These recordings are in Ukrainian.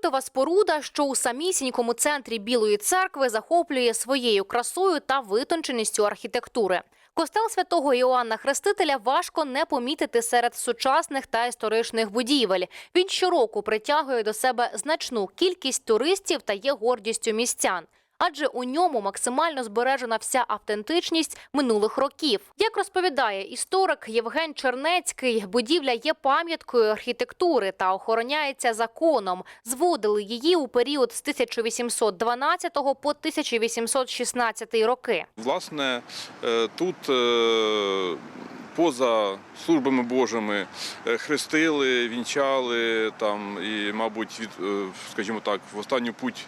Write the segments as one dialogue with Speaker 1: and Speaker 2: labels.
Speaker 1: Культова споруда, що у самісінькому центрі Білої церкви захоплює своєю красою та витонченістю архітектури. Костел святого Іоанна Хрестителя важко не помітити серед сучасних та історичних будівель. Він щороку притягує до себе значну кількість туристів та є гордістю містян. Адже у ньому максимально збережена вся автентичність минулих років. Як розповідає історик Євген Чернецький, будівля є пам'яткою архітектури та охороняється законом. Зводили її у період з 1812 по 1816 роки.
Speaker 2: Власне, е, тут е, поза службами Божими е, хрестили, вінчали там і, мабуть, від, е, скажімо так, в останню путь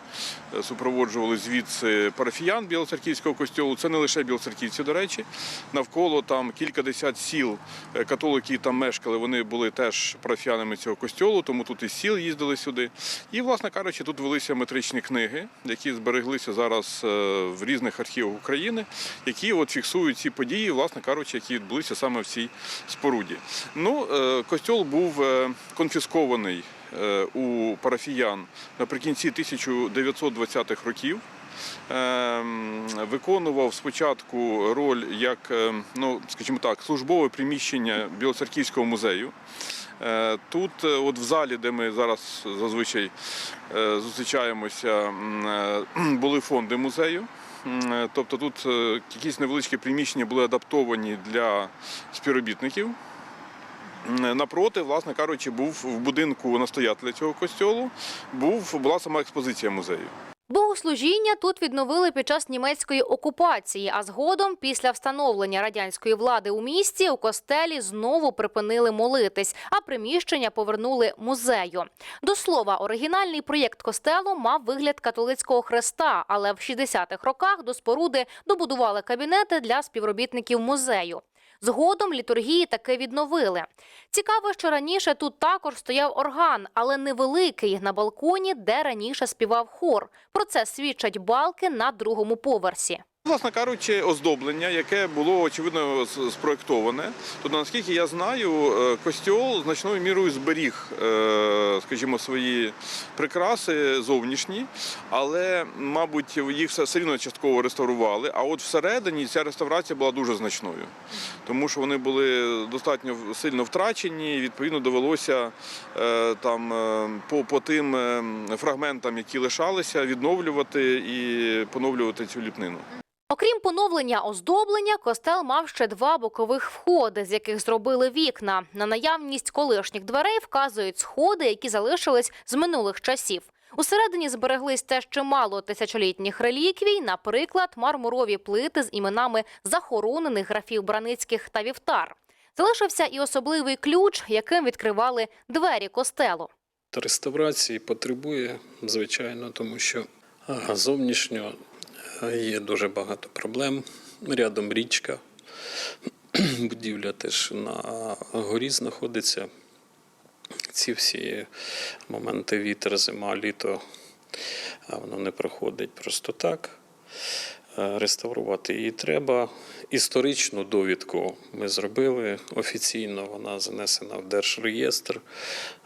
Speaker 2: е, супроводжували звідси парафіян Білоцерківського костьолу. Це не лише білоцерківці, до речі. Навколо там кількадесят сіл е, католики там мешкали. Вони були теж парафіянами цього костьолу, тому тут із сіл їздили сюди. І, власне кажучи, тут велися метричні книги, які збереглися зараз в різних архівах України, які от фіксують ці події, власне кажучи, які відбулися саме в цій споруді. Ну, е, костьол був е, конфіскований е, у парафіян наприкінці 1920-х років. Ем, Виконував спочатку роль як, ну скажімо так, службове приміщення Білоцерківського музею. Тут, от в залі, де ми зараз зазвичай зустрічаємося, були фонди музею. Е, Тобто тут е, якісь невеличкі приміщення були адаптовані для співробітників. Напроти, власне кажучи, був в будинку настоятеля цього костьолу, був, була сама експозиція музею.
Speaker 1: Богослужіння тут відновили під час німецької окупації, а згодом, після встановлення радянської влади у місті, у костелі знову припинили молитись, а приміщення повернули музею. До слова, оригінальний проєкт костелу мав вигляд католицького хреста, але в 60-х роках до споруди добудували кабінети для співробітників музею. Згодом літургії таки відновили. Цікаво, що раніше тут також стояв орган, але невеликий на балконі, де раніше співав хор. Про це свідчать балки на другому поверсі.
Speaker 2: Власне кажучи, оздоблення, яке було очевидно спроектоване. Тобто, наскільки я знаю, е, костьол значною мірою зберіг, е, скажімо, свої прикраси зовнішні, але, мабуть, їх все рівно частково реставрували. А от всередині ця реставрація була дуже значною, тому що вони були достатньо сильно втрачені. і, Відповідно, довелося е, там по, по тим е, фрагментам, які лишалися, відновлювати і поновлювати цю ліпнину.
Speaker 1: Окрім поновлення оздоблення, костел мав ще два бокових входи, з яких зробили вікна. На наявність колишніх дверей вказують сходи, які залишились з минулих часів. Усередині збереглись теж чимало тисячолітніх реліквій, наприклад, мармурові плити з іменами захоронених графів Браницьких та Вівтар. Залишився і особливий ключ, яким відкривали двері костелу.
Speaker 3: Реставрації потребує, звичайно, тому що зовнішньо є дуже багато проблем. Рядом річка, будівля теж на горі знаходиться. Ці всі моменти вітер, зима, літо, воно не проходить просто так. Е, Реставрувати її треба. Історичну довідку ми зробили офіційно, вона занесена в Держреєстр,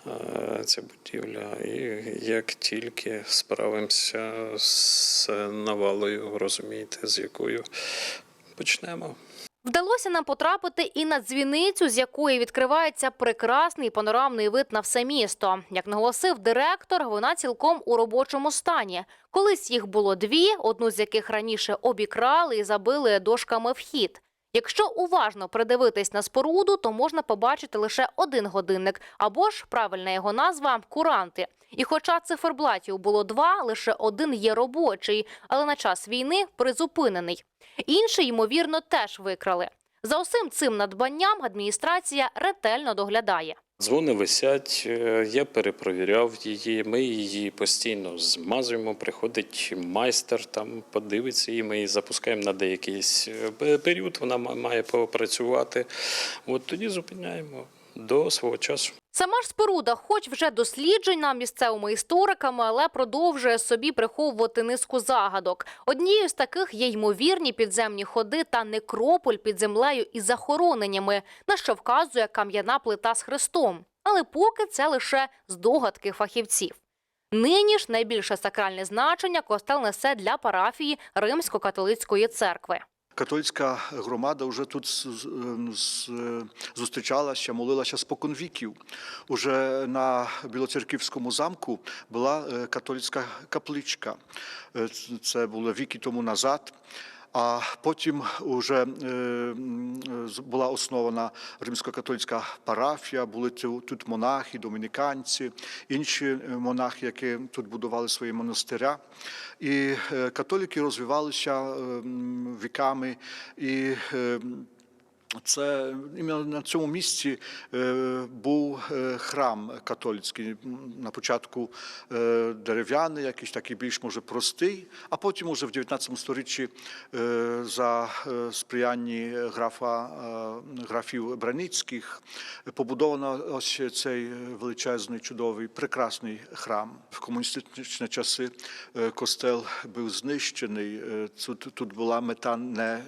Speaker 3: е, ця будівля. І як тільки справимося з навалою, розумієте, з якою почнемо.
Speaker 1: Вдалося нам потрапити і на дзвіницю, з якої відкривається прекрасний панорамний вид на все місто. Як наголосив директор, вона цілком у робочому стані. Колись їх було дві, одну з яких раніше обікрали і забили дошками вхід. Якщо уважно придивитись на споруду, то можна побачити лише один годинник, або ж правильна його назва куранти. І хоча циферблатів було два, лише один є робочий, але на час війни призупинений. Інший, ймовірно, теж викрали. За усім цим надбанням адміністрація ретельно доглядає.
Speaker 3: Дзвони висять, е, я перепровіряв її. Ми її постійно змазуємо. Приходить майстер, там подивиться її. Ми її запускаємо на деякий е, період. Вона ма- має попрацювати. От тоді зупиняємо до свого часу.
Speaker 1: Сама ж споруда, хоч вже досліджена місцевими істориками, але продовжує собі приховувати низку загадок. Однією з таких є ймовірні підземні ходи та некрополь під землею із захороненнями, на що вказує кам'яна плита з хрестом. Але поки це лише здогадки фахівців. Нині ж найбільше сакральне значення костел несе для парафії Римсько-католицької церкви.
Speaker 4: Католицька громада вже тут з- з- зустрічалася, молилася спокон віків. Уже на Білоцерківському замку була е, католицька капличка. Е, Це було віки тому назад. А потім вже е, була основана римсько-католицька парафія, були ту- тут монахи, домініканці, інші е, монахи, які тут будували свої монастиря. І католіки католики розвивалися е, віками. І е, це іменно на цьому місці е, був е, храм католицький. На початку е, дерев'яний, якийсь такий більш може простий, а потім уже в 19 сторіччі за сприянні графа графів Браницьких побудовано ось цей величезний, чудовий, прекрасний храм. В комуністичні часи костел був знищений. Тут, тут була мета не,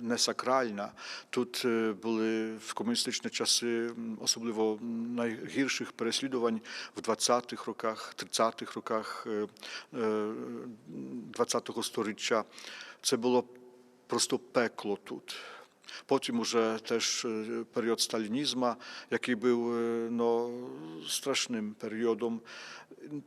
Speaker 4: не сакральна. Тут були в комуністичні часи особливо найгірших переслідувань в 20-х роках, 30-х роках е, е, 20-го сторіччя. Це було просто пекло тут. Потім уже теж е, період сталінізму, який був е, ну, страшним періодом.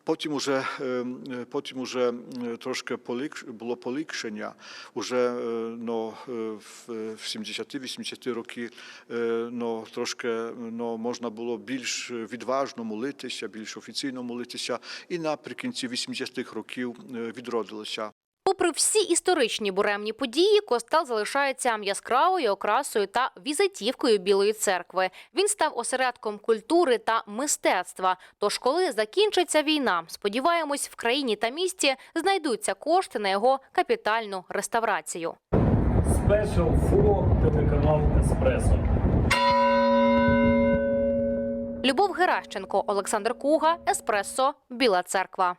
Speaker 4: Потім уже, е, е, потім уже трошки полік- було полікшення. Уже ну, в в 70-80 роки е, ну, трошки ну, можна було більш відважно молитися, більш офіційно молитися. І наприкінці 80-х років відродилося.
Speaker 1: Попри всі історичні буремні події, костел залишається яскравою окрасою та візитівкою Білої церкви. Він став осередком культури та мистецтва. Тож, коли закінчиться війна, сподіваємось, в країні та місті знайдуться кошти на його капітальну реставрацію.
Speaker 5: Спешл for телеканал Еспресо.
Speaker 1: Любов Геращенко, Олександр Куга, Еспресо, Біла Церква.